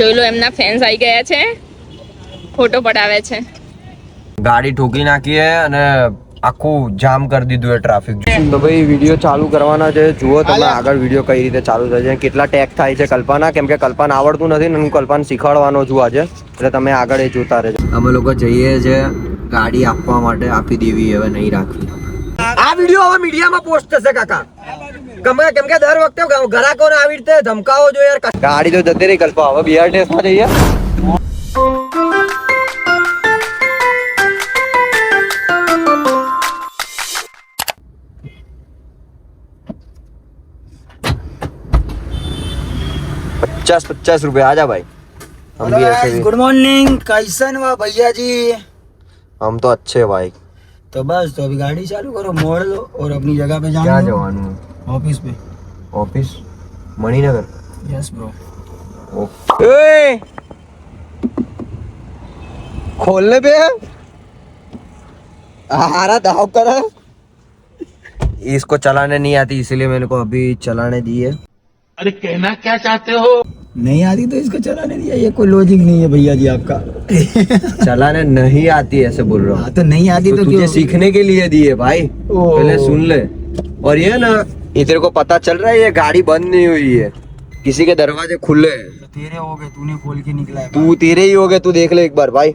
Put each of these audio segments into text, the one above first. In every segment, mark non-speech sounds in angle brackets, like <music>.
જોઈ લો એમના ફેન્સ આવી ગયા છે. ફોટો પડાવે છે. ગાડી ઠોકી નાખી હે અને આખું જામ કરી દીધું એ ટ્રાફિક તો ભાઈ વીડિયો ચાલુ કરવાના છે. જુઓ તમે આગળ વીડિયો કઈ રીતે ચાલુ થાય છે કેટલા ટેક થાય છે કલ્પના? કેમ કે કલ્પના આવડતું નથી ને હું કલ્પના શીખવાડવાનો છું આજે. એટલે તમે આગળ એ જોતા રહેજો. અમે લોકો જઈએ છે ગાડી આપવા માટે આપી દેવી હવે નહીં રાખવી. આ વીડિયો હવે મીડિયામાં પોસ્ટ થશે કાકા. ગમે કેમ કે દર વખતે ગ્રાહકોને આવી રીતે ધમકાવો જો યાર ગાડી તો જતી રહી કલ્પા હવે બિહાર ટેસ્ટમાં જઈએ पचास पचास रुपए आ जा भाई हम भी ऐसे भी गुड मॉर्निंग कैसन हुआ भैया जी हम तो अच्छे भाई तो बस तो अभी गाड़ी चालू करो मोड़ लो और अपनी जगह पे जाना क्या जवान? ऑफ़िस पे। ऑफ़िस मणिनगर? यस ब्रो ओए! खोलने पे है? हमारा दाव कर इसको चलाने नहीं आती इसलिए मैंने को अभी चलाने दी है। अरे कहना क्या चाहते हो? नहीं आती तो इसको चलाने दिया ये कोई लॉजिक नहीं है भैया जी आपका। <laughs> चलाने नहीं आती ऐसे बोल रहा हूँ। हाँ तो नहीं आती तो तो तुझे सीखने के लिए दी है भाई। पहले सुन ले। और ये ना ये तेरे को पता चल रहा है ये गाड़ी बंद नहीं हुई है। किसी के दरवाजे खुले हैं। तो तेरे हो गए तूने खोल के निकला है तू तेरे ही हो गए तू देख ले एक बार भाई।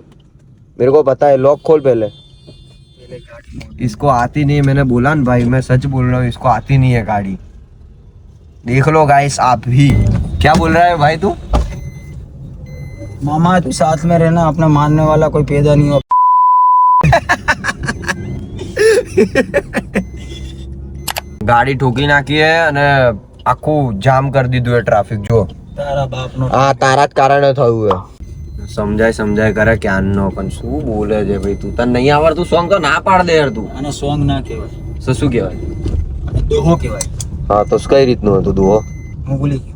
मेरे को पता है लॉक खोल पहले। इसको आती नहीं है, मैंने बोला ना भाई मैं सच बोल रहा हूँ इसको आती नहीं है गाड़ी। देख लो गाइस आप भी क्या बोल रहा है भाई तू मामा तू साथ में रहना अपना मानने वाला कोई पैदा नहीं हो ગાડી ઠોકી નાખી છે અને આખું જામ કરી દીધું એ ટ્રાફિક જો તારા બાપ નો આ તારા જ કારણે થયું છે સમજાય સમજાય કરે ક્યાંનો પણ શું બોલે છે ભાઈ તું તને નહીં આવડતું સોંગ તો ના પાડ દે યાર તું આને સોંગ ના કહેવાય તો શું કહેવાય આને દોહો કહેવાય હા તો કઈ રીતનું હતું દુહો હું ભૂલી ગયો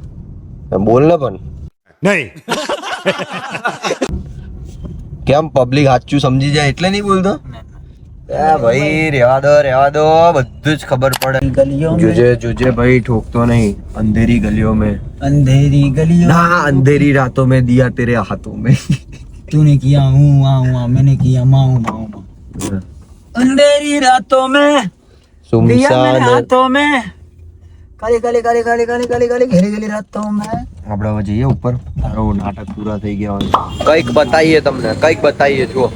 બોલ ને પણ <laughs> કેમ પબ્લિક સાચું સમજી જાય એટલે નહીં બોલતો એ ભાઈ રેવા દો રેવા દો બધું જ ખબર પડે गलियों में જુજે જુજે ભાઈ ઠોકતો નહીં અંધેરી ગલીઓ में अंधेरी गलियों ना अंधेरी रातों में दिया तेरे हाथों में तूने किया हूँ वहाँ वहाँ मैंने किया माऊ माऊ माऊ अंधेरी रातों में दिया मैंने सुमसान हाथों में काली काली काली काली काली काली काली घेरी घेरी रातों में આપણે હવે જઈએ ઉપર તારો નાટક પૂરા થઈ ગયા હોય કઈક બતાવીએ તમને કઈક બતાવીએ જુઓ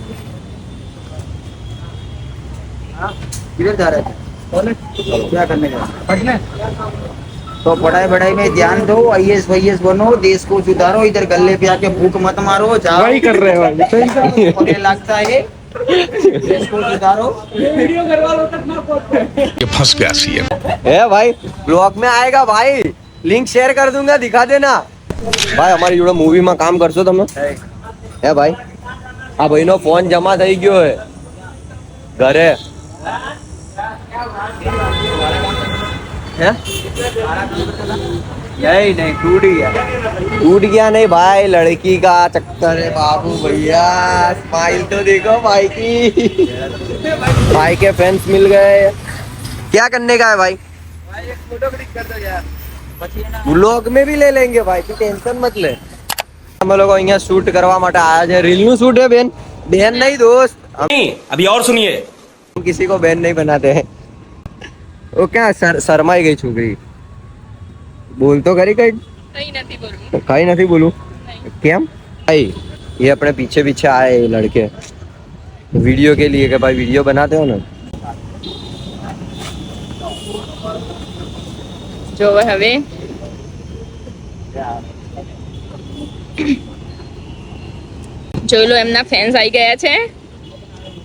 किधर जा रहे थे क्या करने का पढ़ने तो पढ़ाई बढ़ाई में ध्यान दो आई एस वाई एस बनो देश को सुधारो इधर गले पे आके भूख मत मारो जाओ वही कर रहे हो पढ़ने <laughs> लगता है देश को सुधारो ये फंस गया सीएम है भाई ब्लॉग में आएगा भाई लिंक शेयर कर दूंगा दिखा देना ભાઈ અમારી જોડે મૂવીમાં કામ કરશો તમે હે ભાઈ આ ભાઈનો ફોન જમા થઈ ગયો હે ઘરે હે नहीं नहीं टूट गया टूट गया नहीं भाई लड़की का चक्कर है बाबू भैया स्माइल तो देखो भाई की भाई के फैंस मिल गए क्या करने का है भाई फोटो क्लिक कर दो यार પછી એના ब्लॉग में भी ले लेंगे भाई तू टेंशन मत ले हम लोग અહીંયા શૂટ કરવા માટે આયા છે રીલ નું શૂટ है બેન બેન नहीं दोस्त हम नहीं अभी और सुनिए हम किसी को बहन नहीं बनाते हैं वो क्या सर शर्माई गई છોકરી બોલ તો ખરી કઈ કઈ નથી બોલવું કઈ નથી બોલું કેમ भाई ये अपने पीछे पीछे आए ये लड़के वीडियो के लिए कि भाई वीडियो बनाते हो ना જો હવે જોઈ લો એમના ફેન્સ આવી ગયા છે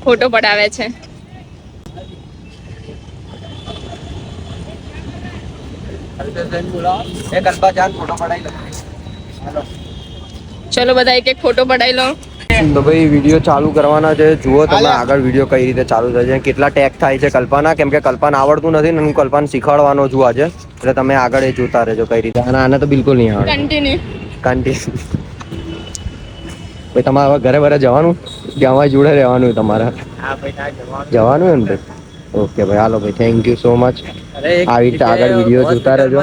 ફોટો પડાવે છે ચાલ ફોટો પડાઈ લો ચલો બધા એક એક ફોટો પડાવી લો. તો ભાઈ વીડિયો ચાલુ કરવાના છે. જુઓ તમે આગળ વીડિયો કઈ રીતે ચાલુ થાય છે. કેટલા ટેક થાય છે કલ્પના? કેમ કે કલ્પના આવડતું નથી ને હું કલ્પના શીખવાડવાનો છું આજે. એટલે તમે આગળ એ જોતા રહેજો કઈ રીતે. અને આને તો બિલકુલ નહીં આવડે કન્ટિન્યુ કન્ટિન્યુ ભાઈ તમારે હવે ઘરે ઘરે જવાનું? કે અમારી જોડે રહેવાનું તમારે? જવાનું. એમ ને ઓકે ભાઈ હાલો ભાઈ થેન્ક યુ સો મચ આવી રીતે આગળ વીડિયો જોતા રહેજો.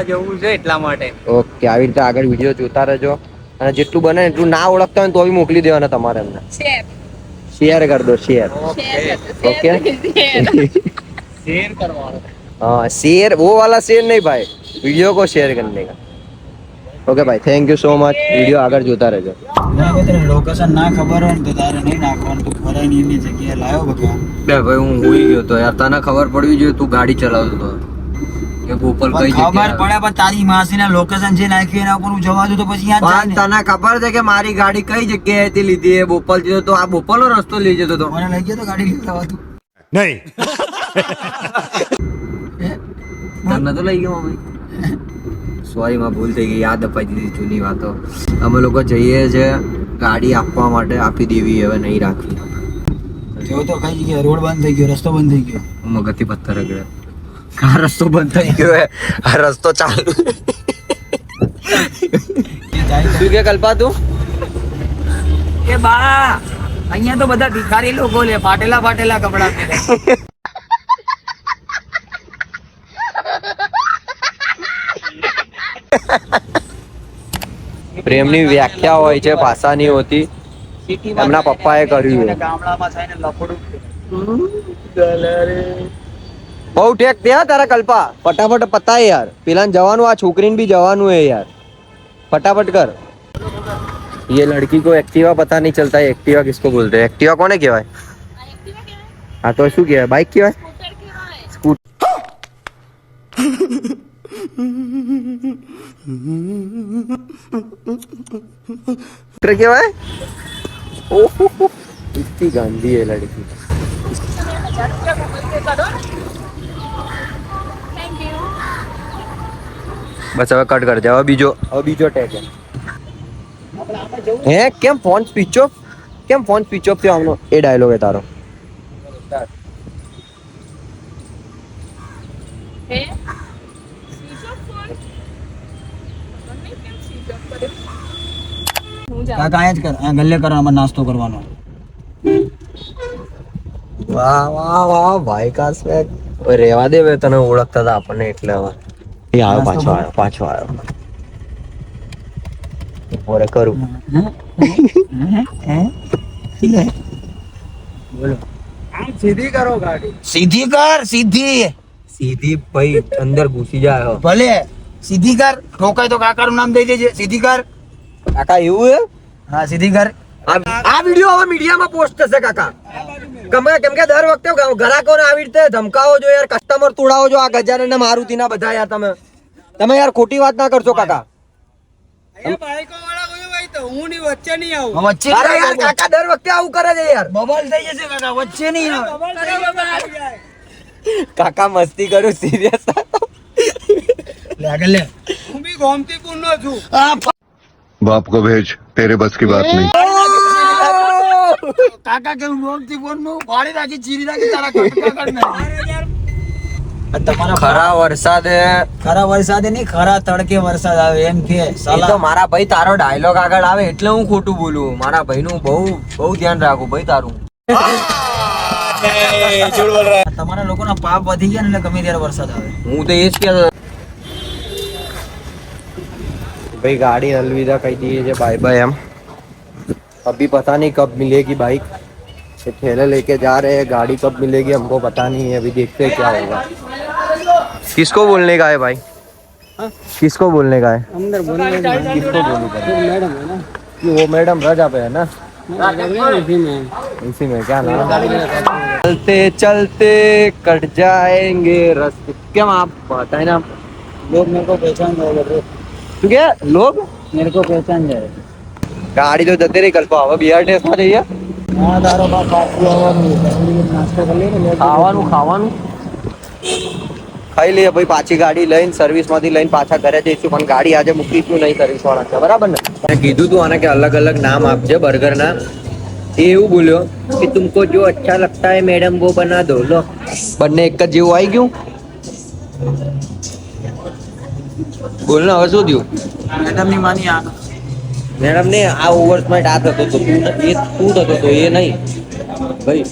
એટલા માટે. ઓકે આવી રીતે આગળ વીડિયો જોતા રહેજો. અને જેટલું બને એટલું ના ઓળખતા હોય તો બી મોકલી દેવાના તમારે એમને. શેર કરી દો શેર ઓકે શેર કરવાનો. હા શેર વો વાલા શેર નહીં ભાઈ. વીડિયો કો શેર કરને કા. ઓકે ભાઈ thank you so much video આગળ જોતા રહેજો. લોકેશન ના ખબર હોય તો તારે નહીં નાખવાનું તો ફરાયની જગ્યાએ લાવ્યો બકા. બે ભાઈ હું હોઈ ગયો તો યાર તને ખબર પડવી જોઈએ તું ગાડી ચલાવતો તો. કે ગોપાલ કઈ ખબર પડે પણ તારી માસીના લોકેશન જે નાખ્યું એના ઉપર હું જવા દઉં તો પછી યાદ જાય તને ખબર છે કે મારી ગાડી કઈ જગ્યાએથી લીધી? એ બોપલથી તો આ બોપલનો રસ્તો લઈ જતો તો. મને લઈ ગયો તો ગાડી લઈ જવા તું નહીં. તને તો લઈ ગયો ભાઈ સોરી માં ભૂલ થઈ ગઈ યાદ અપાઈ દીધી જૂની વાતો. અમે લોકો જઈએ છે ગાડી આપવા માટે આપી દેવી હવે નહીં રાખવી. જો તો કઈ જગ્યાએ રોડ બંધ થઈ ગયો રસ્તો બંધ થઈ ગયો. મગજથી પથ્થર રગડ્યા આ રસ્તો બંધ થઈ ગયો હે. આ રસ્તો ચાલુ. શું કે કલ્પા તું? એ બા અહીંયા તો બધા ભિખારી લોકો લે ફાટેલા ફાટેલા કપડા પહેરે. પ્રેમની વ્યાખ્યા હોય છે ભાષાની હોતી એમના પપ્પાએ કર્યું બહુ ટેક દે તારા કલ્પા. ફટાફટ પતા યાર. પેલા જવાનું આ છોકરીને બી જવાનું હે યાર. ફટાફટ કર. ये લડકી કો એક્ટિવા પતા नहीं ચલતા એક્ટિવા एक्टिवा किसको એક્ટિવા કોને एक्टिवा હા તો શું है हाँ तो शू क्या है बाइक કેવાય ઓહો इतनी गांधी है लड़की બસ હવે કટ કરી દે હવે બીજો હવે બીજો ટેક હે કેમ ફોન સ્વિચ ઓફ કેમ ફોન સ્વિચ ઓફ થયો આમનો એ ડાયલોગ હે તારો હે સ્વિચ ઓફ ફોન મને કેમ સ્વિચ ઓફ કર્યો હું જાઉં કાકા અહીંયા જ કર અહીંયા ગલ્લે કરવામાં નાસ્તો કરવાનો. વાહ વાહ વાહ ભાઈ કા સ્વેગ રેવા દે બે તને ઓળખતા હતા આપણને એટલે હવે. એ આવ્યો પાછો આવ્યો પાછો આવ્યો. ઓરે કરું. સીધી કરો ગાડી. સીધી કર સીધી. સીધી ભાઈ અંદર ઘૂસી જાય ભલે. સીધી કર. ઠોકાય તો કાકાનું નામ દઈ દેજે. સીધી કર. કાકા એવું હે હા સીધી ઘર. આ વિડિયો હવે મીડિયામાં પોસ્ટ થશે કાકા. કેમ કે દર વખતે ગ્રાહકોને આવી રીતે ધમકાવો જો યાર કસ્ટમર તોડાવો જો આ ગજાનન ને મારુતિના બધા યાર તમે. તમે યાર ખોટી વાત ના કરશો કાકા. વચ્ચે અરે યાર કાકા દર વખતે આવું કરે છે યાર. બબલ થઈ જશે કાકા વચ્ચે નહીં આવે. કાકા મસ્તી કરું સિરિયસ લે बाप को भेज तेरे बस की बात नहीं કાકા કેવું નોમથી ફોન નું પાડી રાખી ચીરી રાખી તારા કટકા કર નાખી. તમારા ખરા વરસાદે ખરા વરસાદે નહીં ખરા તડકે વરસાદ આવે એમ કે એ તો સાલા મારા ભાઈ તારો ડાયલોગ આગળ આવે એટલે હું ખોટું બોલું મારા ભાઈનું બહુ બહુ ધ્યાન રાખું ભાઈ તારું તમારા લોકોના પાપ વધી ગયા ને એટલે ગમે ત્યારે વરસાદ આવે હું તો એ જ કહેતો भाई गाड़ी अलविदा कह दी है बाय बाय हम। अभी पता नहीं कब मिलेगी बाइक ठेले लेके जा रहे हैं गाड़ी कब मिलेगी हमको पता नहीं है अभी देखते हैं क्या होगा। किसको बोलने का है भाई? हा? किसको बोलने का है? अंदर बोलने किसको बोलने का वो मैडम राजा पे है ना? इसी में क्या नाम? चलते चलते कट जाएँगे रस्ते। क्या आप बताए ना? लोग मेरे को पहचान जाएगा bro. શું કે લોગ मेरे को पहचान जाएगा ગાડી તો જતી રહી કલ્પા હવે બિહાર ટેસ્ટ માં જઈએ હા તારો બાપ પાછું આવવાનું દસ નાસ્તો કરી લઈએ ને ખાવાનું ખાવાનું ખાઈ લઈએ ભાઈ પાછી ગાડી લઈને સર્વિસ માંથી લઈને પાછા ઘરે જઈશું પણ ગાડી આજે મૂકીશું નહીં સર્વિસ વાળા છે બરાબર ને મેં કીધું તું આને કે અલગ અલગ નામ આપજે બર્ગર ના એ એવું બોલ્યો કે તુમકો જો અચ્છા લગતા હે મેડમ वो बना दो लो બંને એક જ જેવું આવી ગયું બોલ ને હવે શું થયું? મેડમની માની આંખ મેડમને આ ઓવર્સમાં આ થતો હતો તું એ તું થતો હતો એ નહીં. ભાઈ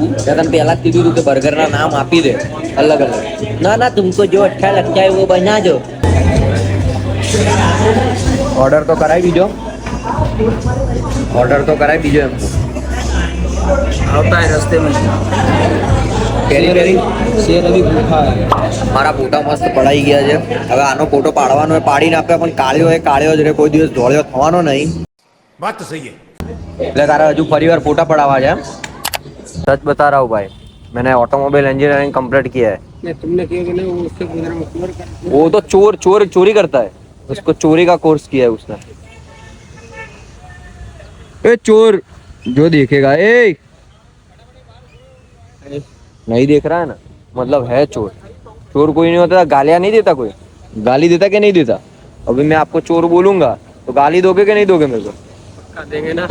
મેં તમે પહેલા જ કીધું હતું કે બર્ગરના નામ આપી દે અલગ અલગ. ના ના તુમકો જો અચ્છા લગતા હોય વો જો ઓર્ડર તો કરાવી દીજો. ઓર્ડર તો કરાવી દીજો એમ. આવતા રસ્તે મેં. પેલી પેલી શેર અભી ગુફા મારા ફોટા મસ્ત પડાઈ ગયા છે હવે આનો ફોટો પાડવાનો હોય પાડીને આપે પણ કાળ્યો હોય કાળ્યો જ રહે કોઈ દિવસ ધોળ્યો થવાનો નહીં बात तो सही है એટલે તારે હજુ ફરી વાર ફોટા પડાવવા છે એમ सच बता रहा हूँ भाई मैंने ऑटोमोबाइल इंजीनियरिंग कंप्लीट किया है नहीं तुमने किया कि नहीं वो उससे गुजरा मजदूर कर वो तो चोर चोर चोरी करता है उसको चोरी का कोर्स किया है उसने ए चोर जो देखेगा ए नहीं देख रहा है ना मतलब है चोर चोर कोई नहीं होता गालियां नहीं देता कोई गाली देता कि नहीं देता अभी मैं आपको चोर बोलूंगा तो गाली दोगे कि नहीं दोगे मेरे को देंगे ना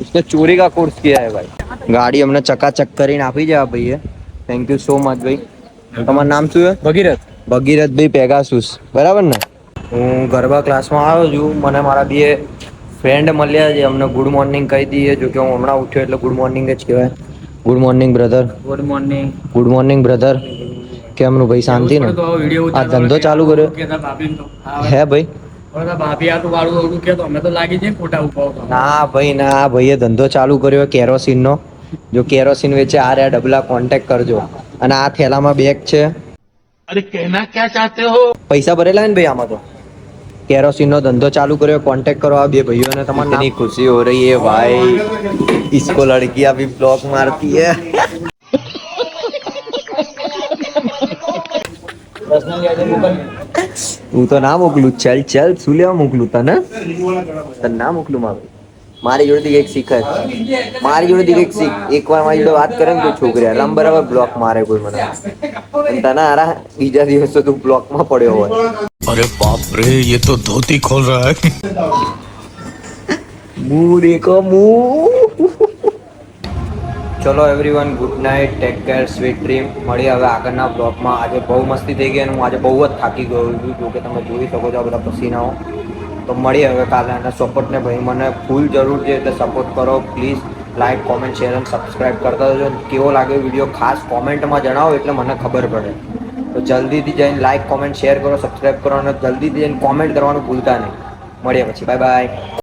उसने चोरी का कोर्स किया है भाई ગાડી અમને ચકાચક કરીને આપી છે આ ભાઈએ થેન્ક યુ સો મચ ભાઈ તમારું નામ શું છે भगीरथ ભગીરથભાઈ પેગાસુસ બરાબર ને હું ગરબા ક્લાસમાં આવ્યો છું મને મારા બે ફ્રેન્ડ મળ્યા છે અમને ગુડ મોર્નિંગ કહી દઈએ જો કે હું હમણાં ઉઠ્યો એટલે ગુડ મોર્નિંગ જ કહેવાય good morning brother good morning good morning brother કે એમનું ભાઈ શાંતિ નું? આ ધંધો ચાલુ કર્યો. હે. ભાઈ? ના ભાઈ ના ભાઈએ ધંધો ચાલુ કર્યો કેરોસીન નો જો કેરોસીન વેચે આ રહ્યા ડબલા કોન્ટેક્ટ કરજો. અને આ થેલામાં બેગ છે. અરે કહેના ક્યાં ચાહતે હો? પૈસા ભરેલા ને ભાઈ આમાં તો? કેરોસીન નો ધંધો ચાલુ કર્યો કોન્ટેક્ટ કરો આ બે ભાઈઓને તમારે ખુશી હો રહી હે ભાઈ. ઇસકો લડકી બી બ્લોક મારતી હે. હું તો ના મોકલું. ચલ ચાલ શું લેવા મોકલું તને? તને ના મોકલું મારું. મારી જોડે કંઈક શીખ. મારી જોડેથી કંઈક શીખ. એકવાર મારી જોડે વાત કરે ને કોઈ છોકરી રમ બરાબર બ્લોક મારે કોઈ મને. તને આરા બીજા દિવસ તો તું બ્લોકમાં પડ્યો હોય. અરે બાપ રે ये તો ધોતી ખોલ રહા હે. મુ દેખો મુ. ચલો everyone good night take care sweet dream મળી હવે આગળના બ્લોગમાં આજે બહુ મસ્તી થઈ ગઈ અને હું આજે બહુ જ થાકી ગયો છું. જો કે તમે જોઈ શકો છો આ બધા પસીનાઓ. તો મળી હવે કાલે અને સપોર્ટને ભાઈ મને ફૂલ જરૂર છે એટલે સપોર્ટ કરો પ્લીઝ લાઇક કોમેન્ટ શેર અને સબસ્ક્રાઈબ કરતા જજો કેવો લાગ્યો વીડિયો ખાસ કોમેન્ટમાં જણાવો એટલે મને ખબર પડે. તો જલ્દીથી જઈને લાઇક કોમેન્ટ શેર કરો સબસ્ક્રાઈબ કરો અને જલ્દીથી જઈને કોમેન્ટ કરવાનું ભૂલતા નહીં. મળીએ પછી. Bye bye